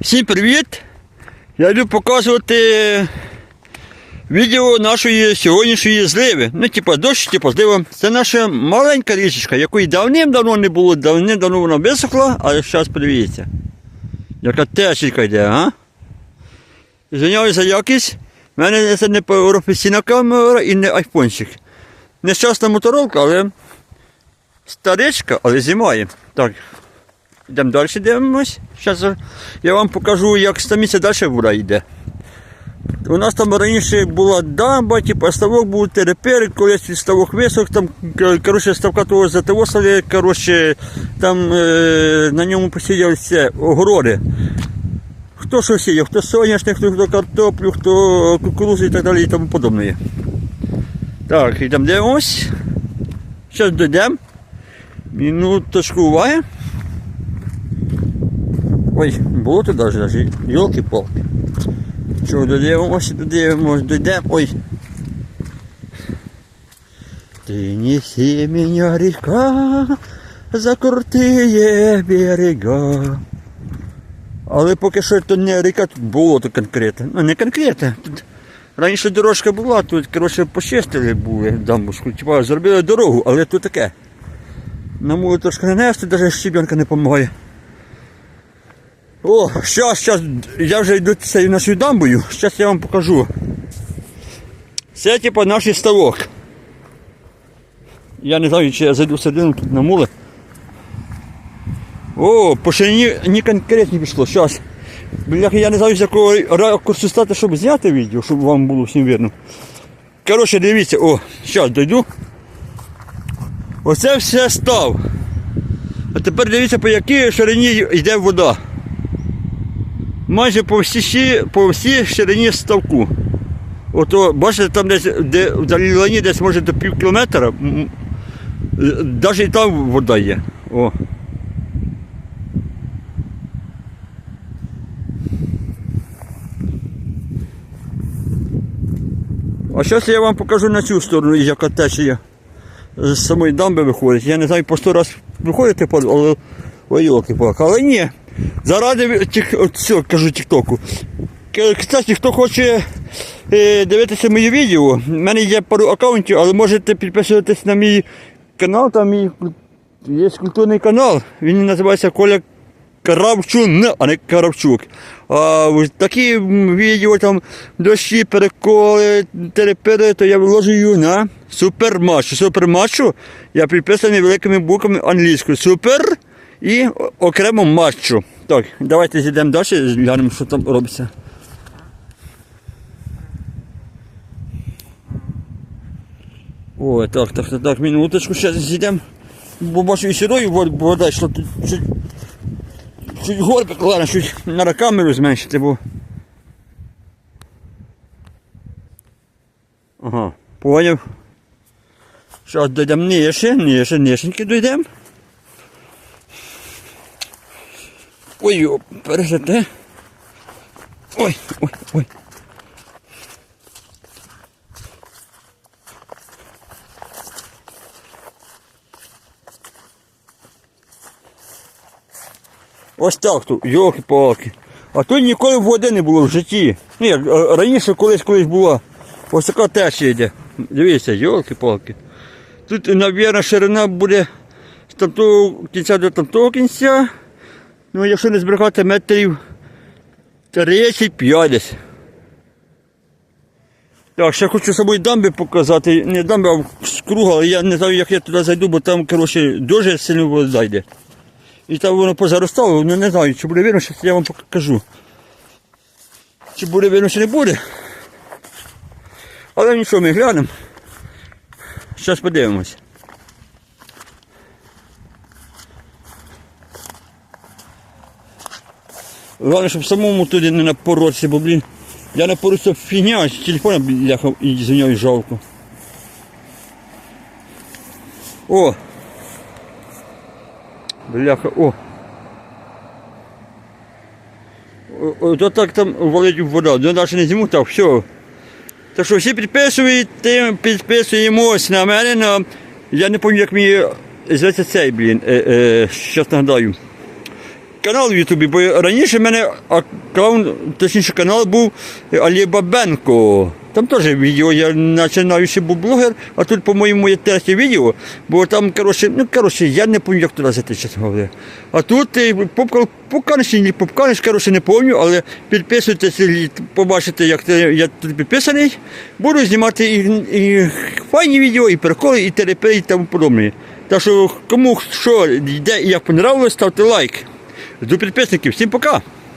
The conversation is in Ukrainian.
Всім привіт! Я люблю показувати відео нашої сьогоднішньої зливи. Ну, типа дощ, типа злива. Це наша маленька річечка, якої давним-давно не було, давним-давно вона висохла, але зараз подивіться. Яка течечка йде, а? Звиняюся за якість. У мене це не професійна камера і не айфончик. Нещасна моторолка, але старичка, але зимає. Так, Йдемо далі дивимось. Зараз я вам покажу, як стаміться далі вода йде. У нас там раніше була дамба, типу, ставок був терепер, колись ставок висох, там коротше, ставка того затовосили, коротше, там е, на ньому посіялися огороди. Хто що сіяв, хто соняшник, хто картоплю, хто кукурузу і так далі і тому подобне. Так, йдемо дивимось. Зараз дійдемо. Минуточку уваги. Ой, було даже, даже йолки-палки. Що, додивимося, додивимося, дойдемо. Ой. Ты неси меня, река, за крутые берега. Але поки що то не ріка, тут болото конкретно. Ну не конкретно. Тут раніше дорожка була, тут коротше почистили були дамбушку, типа зробили дорогу, але тут таке. На мулу трошки не нести, навіть щебенка не допомагає. О, щас, щас, я вже йду цією нашою дамбою, щас я вам покажу. Це типа наш ставок. Я не знаю, чи я зайду всередину тут на муле. О, по ширині не конкретні пішло, щас. Бляха, я не знаю, з якого ракурсу стати, щоб зняти відео, щоб вам було всім видно. Коротше, дивіться, о, щас дойду. Оце все став. А тепер дивіться, по якій ширині йде вода майже по всій, по всій ширині ставку. Ото, бачите, там десь де, в далині десь може до пів кілометра, навіть там вода є. О. А зараз я вам покажу на цю сторону, яка течія з самої дамби виходить. Я не знаю, по сто раз виходите, але ой, йолки палки Але ні, заради тік, от цього, кажу тіктоку. Кстати, хто хоче е, дивитися мої відео, в мене є пару аккаунтів, але можете підписуватись на мій канал, там мій є культурний канал, він називається Коля Каравчун, а не Каравчук. А такі відео там дощі, переколи, терепери, то я виложую на супермачу. Супермачу я підписаний великими буквами англійською. Супер і окремо матчу. Так, давайте зійдемо далі, глянемо, що там робиться. Ой, так, так, так, так, минуточку, зараз зійдемо. Бо бачу і сірою вод- вода йшла тут чуть, чуть горка, ладно, чуть на камеру зменшити, бо. Ага, поняв. Зараз дійдемо нижче, нижче, нижченьки дійдемо. Ой, йо, пережите. Ой, ой, ой. Ось так тут, йолки-палки. А тут ніколи води не було в житті. Ні, е, раніше колись колись була. Ось така течія йде. Дивіться, йолки-палки. Тут, мабуть, ширина буде з тамтого кінця до тамтого кінця. Ну, якщо не збрехати метрів 35 десь. Так, ще хочу з собою дамби показати. Не дамби, а з круга, але я не знаю, як я туди зайду, бо там, коротше, дуже сильно вода йде. І там воно позаростало, ну не знаю, чи буде видно, що я вам покажу. Чи буде видно, чи не буде. Але нічого, ми глянемо. Зараз подивимось. Головне, щоб самому туди не напоротися, бо, блін, я напоруся фігня, з телефона бляха і за жалко. О! Бляха, о! То так там валить вода, ну навіть не зніму, так, все. Так що всі підписуєте, підписуємось на мене, на... я не пам'ятаю, як мені зветься цей, блін, е, е, щас нагадаю. Канал в Ютубі, бо раніше в мене аккаунт, точніше канал був Алі Бабенко. Там теж відео, я починаючи був блогер, а тут, по-моєму, є третє відео, бо там, коротше, ну, коротше, я не пам'ятаю, як туди зайти, чесно говоря. А тут е, попканиш, не попканиш, коротше, не пам'ятаю, але підписуйтесь, побачите, як я тут підписаний. Буду знімати і, і файні відео, і приколи, і терапії, і тому подобне. Так що, кому що йде і як понравилось, ставте лайк. До підписників, всім пока!